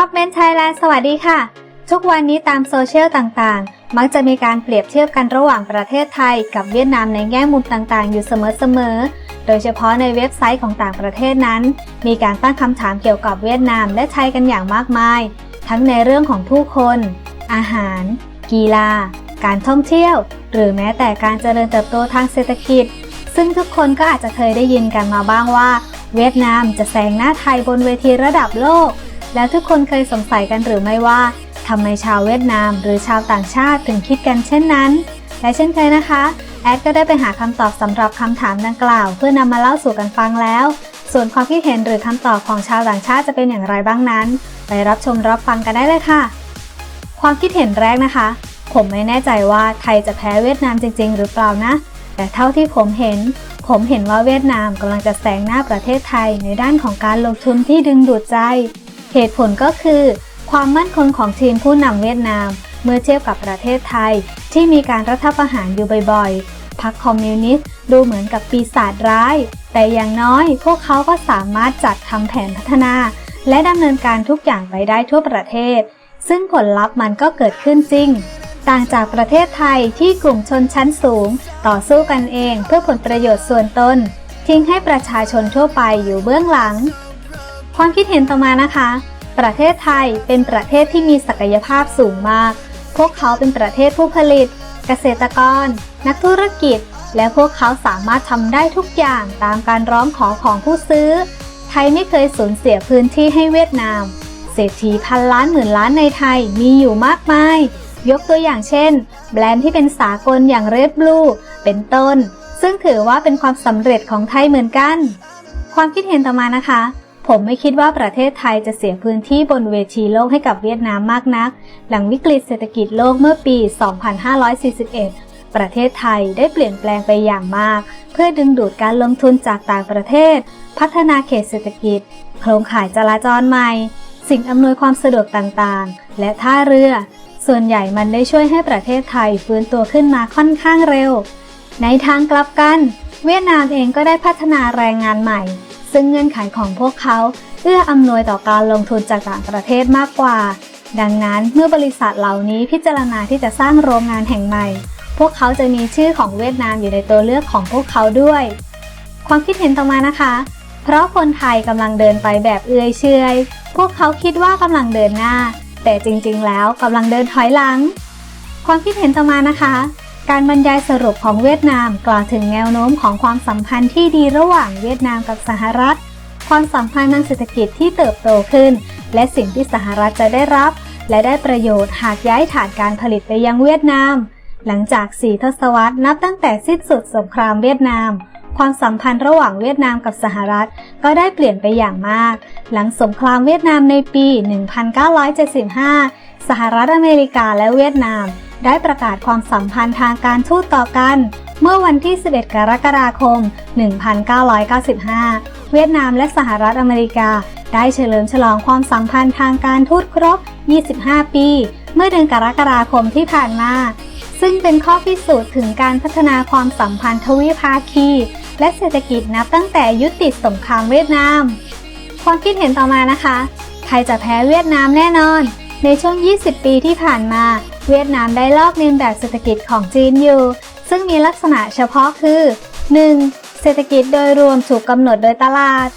ท็อปเมนไทยแลนด์สวัสดีค่ะ ทุกวันนี้ตามโซเชียลต่างๆ มักจะมีการเปรียบเทียบกันระหว่างประเทศไทย กับเวียดนามในแง่มุมต่างๆ อยู่เสมอๆ โดยเฉพาะในเว็บไซต์ของต่างประเทศนั้น มีการตั้งคำถามเกี่ยวกับเวียดนามและไทยกันอย่างมากมาย ทั้งในเรื่องของผู้คน อาหาร กีฬา การท่องเที่ยว หรือแม้แต่การเจริญเติบโตทางเศรษฐกิจ ซึ่งทุกคนก็อาจจะเคยได้ยินกันมาบ้างว่า เวียดนามจะแซงหน้าไทยบนเวทีระดับโลก แล้วทุกคนเคยสงสัยกันหรือไม่ว่าทำไมชาวเวียดนาม หรือชาวต่างชาติถึงคิดกันเช่นนั้น และเช่นเคยนะคะ แอดก็ได้ไปหาคำตอบสำหรับคำถามดังกล่าว เพื่อนำมาเล่าสู่กันฟังแล้ว ส่วนความคิดเห็นหรือคำตอบของชาวต่างชาติจะเป็นอย่างไรบ้างนั้น ไปรับชมรับฟังกันได้เลยค่ะ ความคิดเห็นแรกนะคะ ผมไม่แน่ใจว่าไทยจะแพ้เวียดนามจริง ๆ หรือเปล่านะ แต่เท่าที่ผมเห็น ผมเห็นว่าเวียดนามกำลังจะแซงหน้าประเทศไทยในด้านของการลงทุนที่ดึงดูดใจ เหตุผลก็คือ ความมั่นคงของทีมผู้นำเวียดนาม เมื่อเทียบกับประเทศไทย ที่มีการรัฐประหารอยู่บ่อยๆพรรคคอมมิวนิสต์ดูเหมือนกับปีศาจร้าย แต่อย่างน้อยพวกเขาก็สามารถจัดทำแผนพัฒนา และดำเนินการทุกอย่างไปได้ทั่วประเทศ ซึ่งผลลัพธ์มันก็เกิดขึ้นจริง ต่างจากประเทศไทยที่กลุ่มชนชั้นสูง ต่อสู้กันเองเพื่อผลประโยชน์ส่วนตน ทิ้งให้ประชาชนทั่วไปอยู่เบื้องหลัง ความคิดเห็นต่อมานะคะ ประเทศไทยเป็นประเทศที่มีศักยภาพสูงมาก พวกเขาเป็นประเทศผู้ผลิต เกษตรกร นักธุรกิจ และพวกเขาสามารถทำได้ทุกอย่างตามการร้องขอของผู้ซื้อ ไทยไม่เคยสูญเสียพื้นที่ให้เวียดนาม เศรษฐีพันล้านหมื่นล้านในไทยมีอยู่มากมาย ยกตัวอย่างเช่น แบรนด์ที่เป็นสากลอย่าง Red Blue เป็นต้น ซึ่งถือว่าเป็นความสำเร็จของไทยเหมือนกัน ความคิดเห็นต่อมานะคะ ผมไม่คิดว่าประเทศไทยจะเสียพื้นที่บนเวทีโลกให้กับเวียดนามมากนัก หลังวิกฤตเศรษฐกิจโลกเมื่อปี 2541 ประเทศไทยได้เปลี่ยนแปลงไปอย่างมาก เพื่อดึงดูดการลงทุนจากต่างประเทศ พัฒนาเขตเศรษฐกิจ โครงข่ายจราจรใหม่ สิ่งอำนวยความสะดวกต่างๆ และท่าเรือ ส่วนใหญ่มันได้ช่วยให้ประเทศไทยฟื้นตัวขึ้นมาค่อนข้างเร็ว ในทางกลับกัน เวียดนามเองก็ได้พัฒนาแรงงานใหม่ ซึ่งเงื่อนไขของพวกเขาเอื้ออำนวยต่อการลงทุนจากต่างประเทศมากกว่า ดังนั้นเมื่อบริษัทเหล่านี้พิจารณาที่จะสร้างโรงงานแห่งใหม่ พวกเขาจะมีชื่อของเวียดนามอยู่ในตัวเลือกของพวกเขาด้วย ความคิดเห็นต่อมานะคะ เพราะคนไทยกำลังเดินไปแบบเอื้อยเชยพวกเขาคิดว่ากำลังเดินหน้า แต่จริงๆ แล้วกำลังเดินถอยหลัง ความคิดเห็นต่อมานะคะ การบรรยายสรุปของเวียดนามกล่าวถึงแนวโน้มของความสัมพันธ์ที่ดีระหว่างเวียดนามกับสหรัฐ ความสัมพันธ์ทางเศรษฐกิจที่เติบโตขึ้น และสิ่งที่สหรัฐจะได้รับ และได้ประโยชน์หากย้ายฐานการผลิตไปยังเวียดนาม หลังจากสี่ทศวรรษนับตั้งแต่สิ้นสุดสงครามเวียดนาม ความสัมพันธ์ระหว่างเวียดนามกับสหรัฐก็ได้เปลี่ยนไปอย่างมาก หลังสงครามเวียดนามในปี 1975 สหรัฐอเมริกาและเวียดนาม ได้ประกาศความสัมพันธ์ทางการทูตต่อกัน เมื่อวันที่ 11 กรกฎาคม 1995 เวียดนามและสหรัฐอเมริกา ได้เฉลิมฉลองความสัมพันธ์ทางการทูตครบ 25 ปี เมื่อเดือนกรกฎาคมที่ผ่านมา ซึ่งเป็นข้อพิสูจน์ถึงการพัฒนาความสัมพันธ์ทวิภาคี และเศรษฐกิจนับตั้งแต่ยุติสงครามเวียดนาม ความคิดเห็นต่อมานะคะ ไทยจะแพ้เวียดนามแน่นอน ในช่วง 20 ปีที่ผ่านมา เวียดนามได้ลอกเลียนแบบเศรษฐกิจของจีนอยู่ ซึ่งมีลักษณะเฉพาะคือ 1. เศรษฐกิจโดยรวมถูกกำหนดโดยตลาด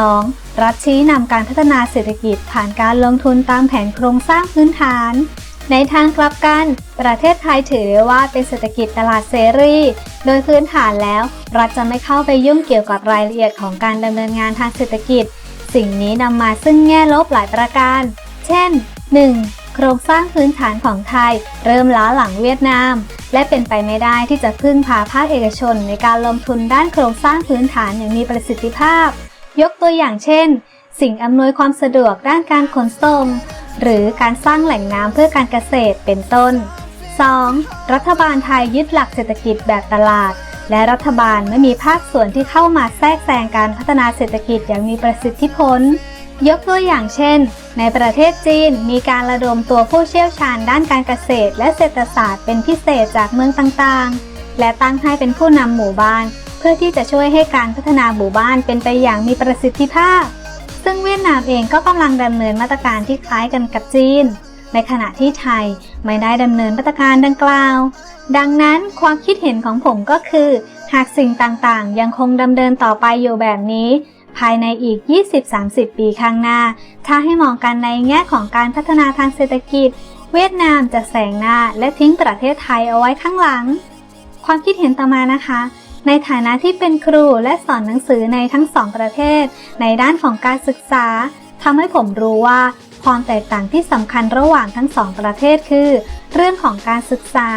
2. รัฐชี้นำการพัฒนาเศรษฐกิจผ่านการลงทุนตามแผนโครงสร้างพื้นฐาน ในทางกลับกัน ประเทศไทยถือได้ว่าเป็นเศรษฐกิจตลาดเสรี โดยพื้นฐานแล้ว รัฐจะไม่เข้าไปยุ่งเกี่ยวกับรายละเอียดของการดำเนินงานทางเศรษฐกิจ สิ่งนี้นำมาซึ่งแง่ลบหลายประการ เช่น 1. โครงสร้างพื้นฐานของไทย เริ่มล้าหลังเวียดนาม และเป็นไปไม่ได้ที่จะพึ่งพาภาคเอกชนในการลงทุนด้านโครงสร้างพื้นฐานอย่างมีประสิทธิภาพ ยกตัวอย่างเช่น สิ่งอำนวยความสะดวกด้านการขนส่งหรือการสร้างแหล่งน้ำเพื่อการเกษตรเป็นต้น 2. รัฐบาลไทยยึดหลักเศรษฐกิจแบบตลาด และรัฐบาลไม่มีภาคส่วนที่เข้ามาแทรกแซงการพัฒนาเศรษฐกิจอย่างมีประสิทธิผล ยกตัวอย่างเช่น ในประเทศจีนมีการระดมตัวผู้เชี่ยวชาญด้านการเกษตร และเศรษฐศาสตร์เป็นพิเศษจากเมืองต่างๆ และตั้งให้เป็นผู้นำหมู่บ้าน เพื่อที่จะช่วยให้การพัฒนาหมู่บ้านเป็นไปอย่างมีประสิทธิภาพ ซึ่งเวียดนามเองก็กำลังดำเนินมาตรการที่คล้ายกันกับจีน ในขณะที่ไทยไม่ได้ดำเนินมาตรการดังกล่าว ดังนั้นความคิดเห็นของผมก็คือ หากสิ่งต่างๆ ยังคงดำเนินต่อไปอยู่แบบนี้ ภายในอีก 20-30 ปีข้างหน้า ถ้าให้มองกันในแง่ของการพัฒนาทางเศรษฐกิจ เวียดนามจะแซงหน้าและทิ้งประเทศไทยเอาไว้ข้างหลัง ความคิดเห็นต่อมานะคะ ในฐานะที่เป็นครูและสอนหนังสือในทั้งสองประเทศ ในด้านของการศึกษาทำให้ผมรู้ว่าความแตกต่างที่สำคัญระหว่างทั้งสองประเทศคือ เรื่องของการศึกษา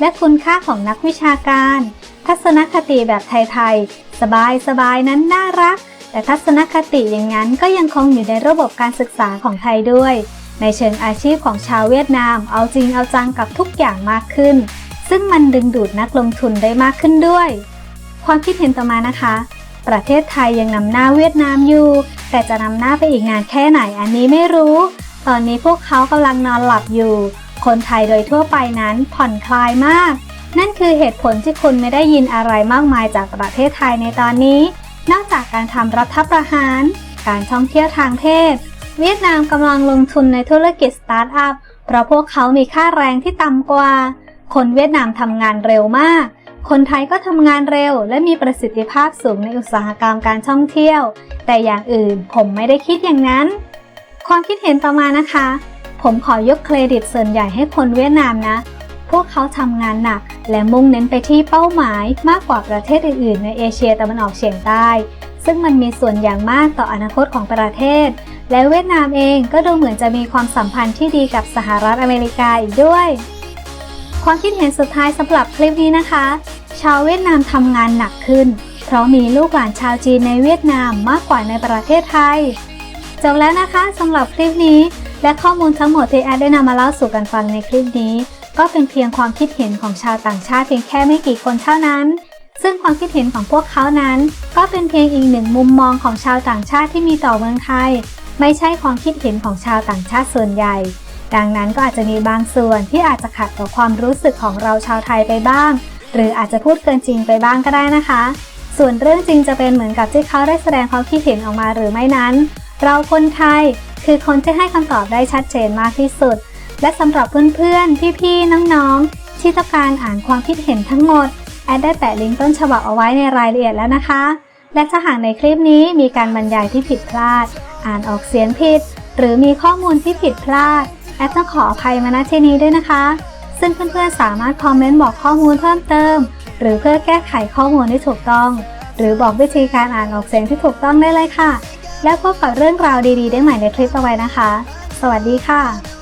และคุณค่าของนักวิชาการ ทัศนคติแบบไทยๆ สบายๆ นั้นน่ารัก แต่ทัศนคติอย่างนั้นก็ยังคงอยู่ในระบบการศึกษาของไทยด้วย ในเชิงอาชีพของชาวเวียดนาม เอาจริงเอาจังกับทุกอย่างมากขึ้น ซึ่งมันดึงดูดนักลงทุนได้มากขึ้นด้วย ความคิดเห็นต่อมานะคะ ประเทศไทยยังนำหน้าเวียดนามอยู่ แต่จะนำหน้าไปอีกนานแค่ไหนอันนี้ไม่รู้ ตอนนี้พวกเขากำลังนอนหลับอยู่ คนไทยโดยทั่วไปนั้นผ่อนคลายมาก นั่นคือเหตุผลที่คุณไม่ได้ยินอะไรมากมายจากประเทศไทยในตอนนี้ นอกจากการทำรัฐประหาร การท่องเที่ยวทางเพศ เวียดนามกำลังลงทุนในธุรกิจสตาร์ทอัพ เพราะพวกเขามีค่าแรงที่ต่ำกว่า คนเวียดนามทำงานเร็วมาก คนไทยก็ทำงานเร็ว และมีประสิทธิภาพสูงในอุตสาหกรรมการท่องเที่ยว แต่อย่างอื่นผมไม่ได้คิดอย่างนั้น ความคิดเห็นต่อมานะคะ ผมขอยกเครดิตส่วนใหญ่ให้คนเวียดนามนะ วกเขาทำงานหนัก และมุ่งเน้นไปที่เป้าหมายมากกว่าประเทศอื่นๆ ในเอเชียตะวันออกเฉียงใต้ ซึ่งมันมีส่วนอย่างมากต่ออนาคตของประเทศ และเวียดนามเองก็ดูเหมือนจะมีความสัมพันธ์ที่ดีกับสหรัฐอเมริกาอีกด้วย ความคิดเห็นสุดท้ายสำหรับคลิปนี้นะคะ ชาวเวียดนามทำงานหนักขึ้น เพราะมีลูกหลานชาวจีนในเวียดนามมากกว่าในประเทศไทยจบแล้วนะคะสำหรับคลิปนี้และข้อมูลทั้งหมดที่แอดได้นำมาเล่าสู่กันฟังในคลิปนี้ ก็เป็นเพียงความคิดเห็นของชาวต่างชาติเพียงแค่ไม่กี่คนเท่านั้น ซึ่งความคิดเห็นของพวกเขานั้น ก็เป็นเพียงอีกหนึ่งมุมมองของชาวต่างชาติที่มีต่อเมืองไทย ไม่ใช่ความคิดเห็นของชาวต่างชาติส่วนใหญ่ ดังนั้นก็อาจจะมีบางส่วนที่อาจจะขัดต่อความรู้สึกของเราชาวไทยไปบ้าง หรืออาจจะพูดเกินจริงไปบ้างก็ได้นะคะ ส่วนเรื่องจริงจะเป็นเหมือนกับที่เขาได้แสดงความคิดเห็นออกมาหรือไม่นั้น เราคนไทยคือคนที่ให้คำตอบได้ชัดเจนมากที่สุด และสำหรับเพื่อนๆ พี่ๆ น้องๆ ที่ต้องการอ่านความคิดเห็นทั้งหมด แอดได้แปะลิงก์ต้นฉบับเอาไว้ในรายละเอียดแล้วนะคะ และถ้าหากในคลิปนี้มีการบรรยายที่ผิดพลาด อ่านออกเสียงผิด หรือมีข้อมูลที่ผิดพลาด แอดต้องขออภัยมาณที่นี้ด้วยนะคะ ซึ่งเพื่อนๆ สามารถคอมเมนต์บอกข้อมูลเพิ่มเติม หรือเพื่อแก้ไขข้อมูลที่ถูกต้อง หรือบอกวิธีการอ่านออกเสียงที่ถูกต้องได้เลยค่ะ แล้วพบกับเรื่องราวดี ๆ ได้ใหม่ในคลิปต่อไปนะคะ สวัสดีค่ะ